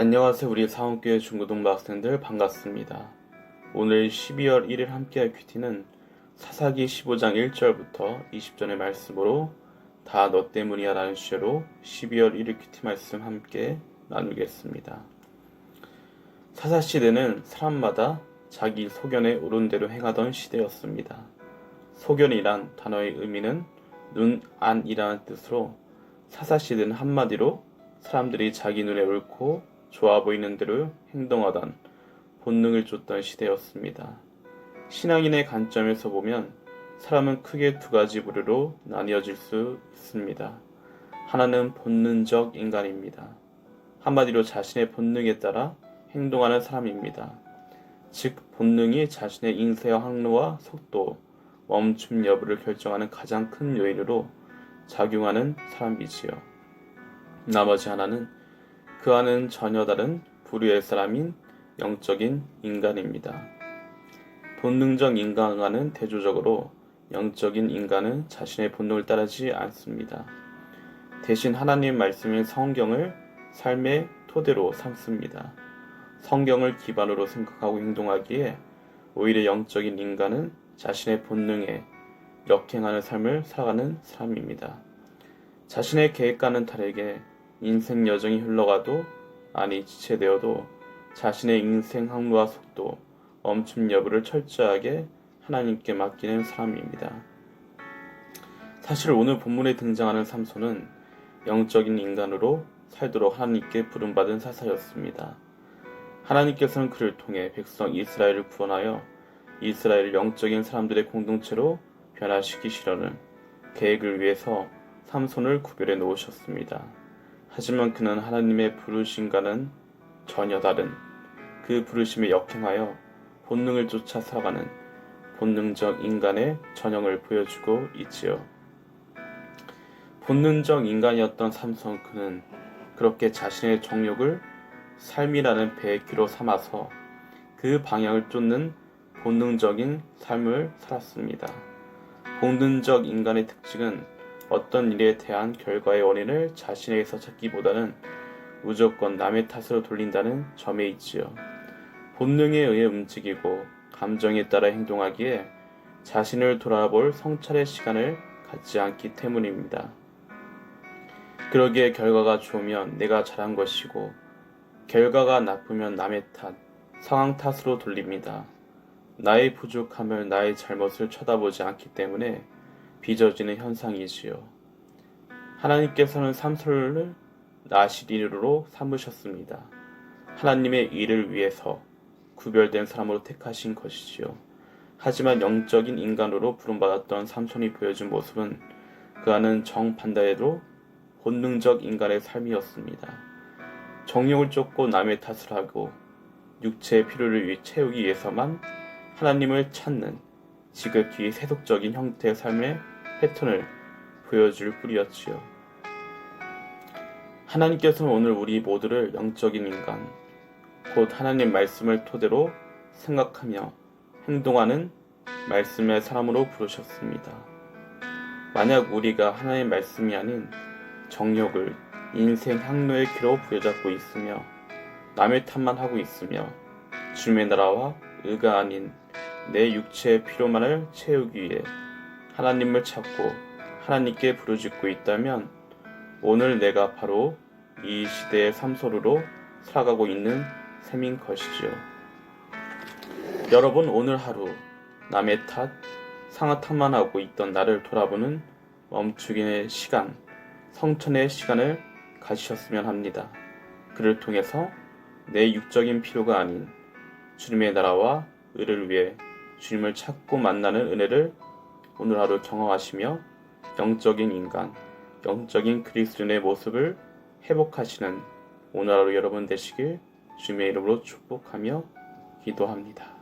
안녕하세요. 우리 사원교회 중고등부 학생들 반갑습니다. 오늘 12월 1일 함께할 큐티는 사사기 15장 1절부터 20절의 말씀으로 다 너 때문이야 라는 주제로 12월 1일 큐티 말씀 함께 나누겠습니다. 사사시대는 사람마다 자기 소견에 오른 대로 행하던 시대였습니다. 소견이란 단어의 의미는 눈, 안이라는 뜻으로 사사시대는 한마디로 사람들이 자기 눈에 옳고 좋아 보이는 대로 행동하던 본능을 쫓던 시대였습니다. 신앙인의 관점에서 보면 사람은 크게 두 가지 부류로 나뉘어질 수 있습니다. 하나는 본능적 인간입니다. 한마디로 자신의 본능에 따라 행동하는 사람입니다. 즉, 본능이 자신의 인쇄와 항로와 속도, 멈춤 여부를 결정하는 가장 큰 요인으로 작용하는 사람이지요. 나머지 하나는 그와는 전혀 다른 부류의 사람인 영적인 인간입니다. 본능적 인간과는 대조적으로 영적인 인간은 자신의 본능을 따르지 않습니다. 대신 하나님 말씀인 성경을 삶의 토대로 삼습니다. 성경을 기반으로 생각하고 행동하기에 오히려 영적인 인간은 자신의 본능에 역행하는 삶을 살아가는 사람입니다. 자신의 계획과는 다르게 인생 여정이 흘러가도 아니 지체되어도 자신의 인생 항로와 속도, 멈춤 여부를 철저하게 하나님께 맡기는 사람입니다. 사실 오늘 본문에 등장하는 삼손은 영적인 인간으로 살도록 하나님께 부름받은 사사였습니다. 하나님께서는 그를 통해 백성 이스라엘을 구원하여 이스라엘 영적인 사람들의 공동체로 변화시키시려는 계획을 위해서 삼손을 구별해 놓으셨습니다. 하지만 그는 하나님의 부르심과는 전혀 다른 그 부르심에 역행하여 본능을 쫓아 살아가는 본능적 인간의 전형을 보여주고 있지요. 본능적 인간이었던 삼손 그는 그렇게 자신의 정욕을 삶이라는 배기로 삼아서 그 방향을 쫓는 본능적인 삶을 살았습니다. 본능적 인간의 특징은 어떤 일에 대한 결과의 원인을 자신에게서 찾기보다는 무조건 남의 탓으로 돌린다는 점에 있지요. 본능에 의해 움직이고 감정에 따라 행동하기에 자신을 돌아볼 성찰의 시간을 갖지 않기 때문입니다. 그러기에 결과가 좋으면 내가 잘한 것이고 결과가 나쁘면 남의 탓, 상황 탓으로 돌립니다. 나의 부족함을 나의 잘못을 쳐다보지 않기 때문에 빚어지는 현상이지요. 하나님께서는 삼솔을 나시린으로 삼으셨습니다. 하나님의 일을 위해서 구별된 사람으로 택하신 것이지요. 하지만 영적인 인간으로 부름받았던 삼손이 보여준 모습은 그와는 정반대로 본능적 인간의 삶이었습니다. 정욕을 쫓고 남의 탓을 하고 육체의 필요를 채우기 위해서만 하나님을 찾는 지극히 세속적인 형태의 삶의 패턴을 보여줄 뿐이었지요. 하나님께서는 오늘 우리 모두를 영적인 인간, 곧 하나님 말씀을 토대로 생각하며 행동하는 말씀의 사람으로 부르셨습니다. 만약 우리가 하나님 말씀이 아닌 정욕을 인생 향로의 길로 부여잡고 있으며 남의 탓만 하고 있으며 주님의 나라와 의가 아닌 내 육체의 필요만을 채우기 위해 하나님을 찾고 하나님께 부르짖고 있다면 오늘 내가 바로 이 시대의 삼소로로 살아가고 있는 셈인 것이지요. 여러분 오늘 하루 남의 탓, 상하 탓만 하고 있던 나를 돌아보는 멈추기의 시간, 성천의 시간을 가지셨으면 합니다. 그를 통해서 내 육적인 필요가 아닌 주님의 나라와 의를 위해 주님을 찾고 만나는 은혜를 오늘 하루 경험하시며 영적인 인간, 영적인 그리스도인의 모습을 회복하시는 오늘 하루 여러분 되시길 주님의 이름으로 축복하며 기도합니다.